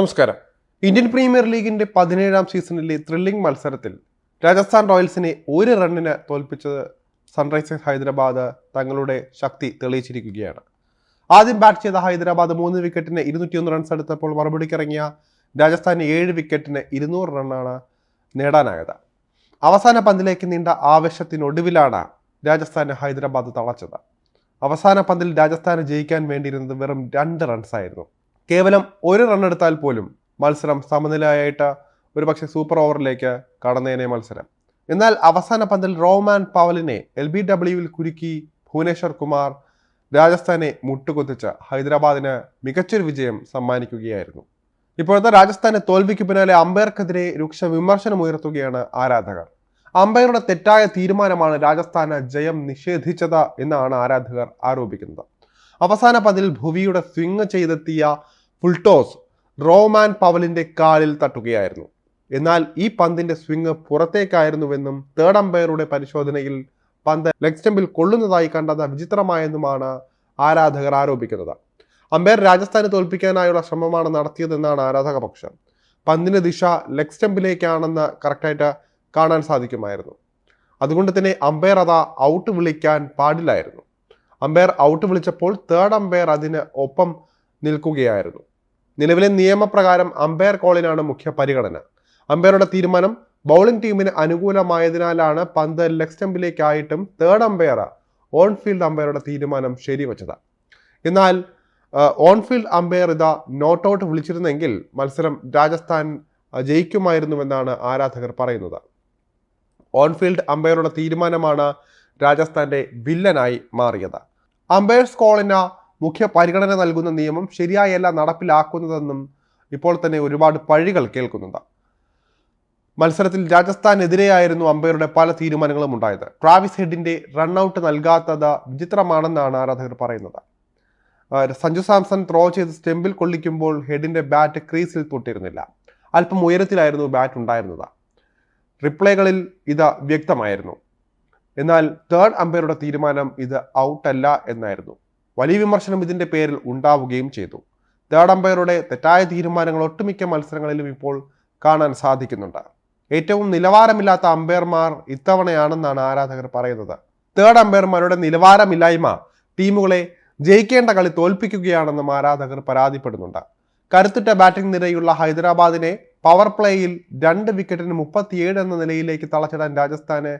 നമസ്കാരം. Indian premier ലീഗിന്റെ പതിനേഴാം സീസണിലെ ത്രില്ലിംഗ് മത്സരത്തിൽ രാജസ്ഥാൻ റോയൽസിനെ ഒരു റണ്ണിന് തോൽപ്പിച്ചത് സൺറൈസേഴ്സ് ഹൈദരാബാദ് തങ്ങളുടെ ശക്തി തെളിയിച്ചിരിക്കുകയാണ്. ആദ്യം ബാറ്റ് ചെയ്ത ഹൈദരാബാദ് മൂന്ന് വിക്കറ്റിന് ഇരുന്നൂറ്റിയൊന്ന് റൺസ് എടുത്തപ്പോൾ മറുപടിക്കിറങ്ങിയ രാജസ്ഥാന് ഏഴ് വിക്കറ്റിന് ഇരുന്നൂറ് റണ്ണാണ് നേടാനായത്. അവസാന പന്തിലേക്ക് നീണ്ട ആവേശത്തിനൊടുവിലാണ് രാജസ്ഥാന് ഹൈദരാബാദ് തളച്ചത്. അവസാന പന്തിൽ രാജസ്ഥാന് ജയിക്കാൻ വേണ്ടിയിരുന്നത് വെറും രണ്ട് റൺസായിരുന്നു കേവലം ഒരു റൺ എടുത്താൽ പോലും മത്സരം സമനിലയായിട്ട് ഒരുപക്ഷെ സൂപ്പർ ഓവറിലേക്ക് കടന്നേനെ മത്സരം. എന്നാൽ അവസാന പന്തിൽ റോമാൻ പവലിനെ എൽ ബി ഡബ്ല്യുവിൽ കുരുക്കി ഭുവനേശ്വർ കുമാർ രാജസ്ഥാനെ മുട്ടുകുത്തിച്ച് ഹൈദരാബാദിന് മികച്ചൊരു വിജയം സമ്മാനിക്കുകയായിരുന്നു. ഇപ്പോഴത്തെ രാജസ്ഥാനെ തോൽവിക്ക് പിന്നാലെ അമ്പയർക്കെതിരെ രൂക്ഷ വിമർശനം ഉയർത്തുകയാണ് ആരാധകർ. അമ്പയറുടെ തെറ്റായ തീരുമാനമാണ് രാജസ്ഥാന് ജയം നിഷേധിച്ചത് എന്നാണ് ആരാധകർ ആരോപിക്കുന്നത്. അവസാന പന്തിൽ ഭുവിയുടെ സ്വിങ് ചെയ്തെത്തിയ ഫുൾട്ടോസ് റോമാൻ പവലിന്റെ കാലിൽ തട്ടുകയായിരുന്നു. എന്നാൽ ഈ പന്തിന്റെ സ്വിങ് പുറത്തേക്കായിരുന്നുവെന്നും തേർഡ് അമ്പയറുടെ പരിശോധനയിൽ പന്ത് ലെഗ് സ്റ്റമ്പിൽ കൊള്ളുന്നതായി കണ്ടത് വിചിത്രമായെന്നുമാണ് ആരാധകർ ആരോപിക്കുന്നത്. അമ്പയർ രാജസ്ഥാനെ തോൽപ്പിക്കാനായുള്ള ശ്രമമാണ് നടത്തിയതെന്നാണ് ആരാധക പക്ഷം. പന്തിന്റെ ദിശ ലെഗ് സ്റ്റമ്പിലേക്കാണെന്ന് കറക്റ്റായിട്ട് കാണാൻ സാധിക്കുമായിരുന്നു. അതുകൊണ്ട് തന്നെ അമ്പയർ അതാ ഔട്ട് വിളിക്കാൻ പാടില്ലായിരുന്നു. അമ്പയർ ഔട്ട് വിളിച്ചപ്പോൾ തേർഡ് അമ്പയർ അതിന് ഒപ്പം നിൽക്കുകയായിരുന്നു. നിലവിലെ നിയമപ്രകാരം അമ്പയർ കോളിനാണ് മുഖ്യ പരിഗണന. അമ്പയറുടെ തീരുമാനം ബൗളിംഗ് ടീമിന് അനുകൂലമായതിനാലാണ് പന്ത് ലെഗ് സ്റ്റമ്പിലേക്കായിട്ടും തേർഡ് അമ്പയർ ഓൺ ഫീൽഡ് അമ്പയറുടെ തീരുമാനം ശരിവച്ചത്. എന്നാൽ ഓൺ ഫീൽഡ് അമ്പയർ ഇതാ നോട്ട് ഔട്ട് വിളിച്ചിരുന്നെങ്കിൽ മത്സരം രാജസ്ഥാൻ ജയിക്കുമായിരുന്നുവെന്നാണ് ആരാധകർ പറയുന്നത്. ഓൺ ഫീൽഡ് അമ്പയറുടെ തീരുമാനമാണ് രാജസ്ഥാന്റെ വില്ലനായി മാറിയത്. അമ്പയർസ് കോളിന് മുഖ്യ പരിഗണന നൽകുന്ന നിയമം ശരിയായല്ല നടപ്പിലാക്കുന്നതെന്നും ഇപ്പോൾ തന്നെ ഒരുപാട് പഴികൾ കേൾക്കുന്നുണ്ട്. മത്സരത്തിൽ രാജസ്ഥാനെതിരെയായിരുന്നു അമ്പയറുടെ പല തീരുമാനങ്ങളും ഉണ്ടായത്. ട്രാവിസ് ഹെഡിന്റെ റണ്ണൌട്ട് നൽകാത്തത് വിചിത്രമാണെന്നാണ് ആരാധകർ പറയുന്നത്. സഞ്ജു സാംസൺ ത്രോ ചെയ്ത് സ്റ്റെമ്പിൽ കൊള്ളിക്കുമ്പോൾ ഹെഡിന്റെ ബാറ്റ് ക്രീസിൽ തൊട്ടിരുന്നില്ല. അല്പം ഉയരത്തിലായിരുന്നു ബാറ്റ് ഉണ്ടായിരുന്നത്. റിപ്ലൈകളിൽ ഇത് വ്യക്തമായിരുന്നു. എന്നാൽ തേർഡ് അമ്പയറുടെ തീരുമാനം ഇത് ഔട്ടല്ല എന്നായിരുന്നു. വലിയ വിമർശനം ഇതിന്റെ പേരിൽ ഉണ്ടാവുകയും ചെയ്തു. തേർഡ് അമ്പയറുടെ തെറ്റായ തീരുമാനങ്ങൾ ഒട്ടുമിക്ക മത്സരങ്ങളിലും ഇപ്പോൾ കാണാൻ സാധിക്കുന്നുണ്ട്. ഏറ്റവും നിലവാരമില്ലാത്ത അമ്പയർമാർ ഇത്തവണയാണെന്നാണ് ആരാധകർ പറയുന്നത്. തേർഡ് അമ്പയർമാരുടെ നിലവാരമില്ലായ്മ ടീമുകളെ ജയിക്കേണ്ട കളി തോൽപ്പിക്കുകയാണെന്നും ആരാധകർ പരാതിപ്പെടുന്നുണ്ട്. കരുത്തുറ്റ ബാറ്റിംഗ് നിരയുള്ള ഹൈദരാബാദിനെ പവർ പ്ലേയിൽ രണ്ട് വിക്കറ്റിന് മുപ്പത്തിയേഴ് എന്ന നിലയിലേക്ക് തളച്ചിടാൻ രാജസ്ഥാന്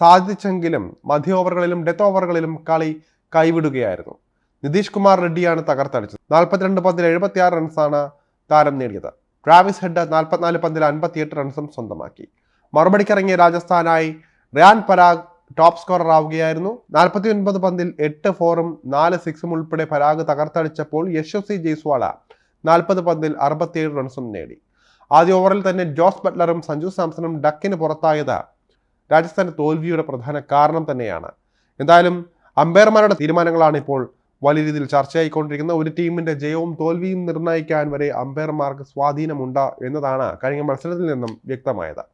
സാധിച്ചെങ്കിലും മധ്യ ഓവറുകളിലും ഡെത്ത് ഓവറുകളിലും കളി കൈവിടുകയായിരുന്നു. നിതീഷ് കുമാർ റെഡ്ഡിയാണ് തകർത്തടിച്ചത്. നാൽപ്പത്തിരണ്ട് പന്തിൽ എഴുപത്തിയാറ് റൺസാണ് താരം നേടിയത്. ട്രാവിസ് ഹെഡ് നാൽപ്പത്തിനാല് പന്തിൽ അൻപത്തിയെട്ട് റൺസും സ്വന്തമാക്കി. മറുപടിക്കിറങ്ങിയ രാജസ്ഥാനായി റിയാൻ പരാഗ് ടോപ്പ് സ്കോറർ ആവുകയായിരുന്നു. നാൽപ്പത്തി ഒൻപത് പന്തിൽ എട്ട് ഫോറും നാല് സിക്സും ഉൾപ്പെടെ പരാഗ് തകർത്തടിച്ചപ്പോൾ യശസ്വി ജയ്സ്വാള നാൽപ്പത് പന്തിൽ അറുപത്തിയേഴ് റൺസും നേടി. ആദ്യ ഓവറിൽ തന്നെ ജോസ് ബട്ട്ലറും സഞ്ജു സാംസണും ഡക്കിന് പുറത്തായത് രാജസ്ഥാന്റെ തോൽവിയുടെ പ്രധാന കാരണം തന്നെയാണ്. എന്തായാലും അമ്പയർമാരുടെ തീരുമാനങ്ങളാണ് ഇപ്പോൾ വലിയ രീതിയിൽ ചർച്ചയായിക്കൊണ്ടിരിക്കുന്ന ഒരു ടീമിന്റെ ജയവും തോൽവിയും നിർണയിക്കാൻ വരെ അമ്പയർമാർക്ക് സ്വാധീനമുണ്ട് എന്നതാണ് കഴിഞ്ഞ മത്സരത്തിൽ നിന്നും വ്യക്തമായത്.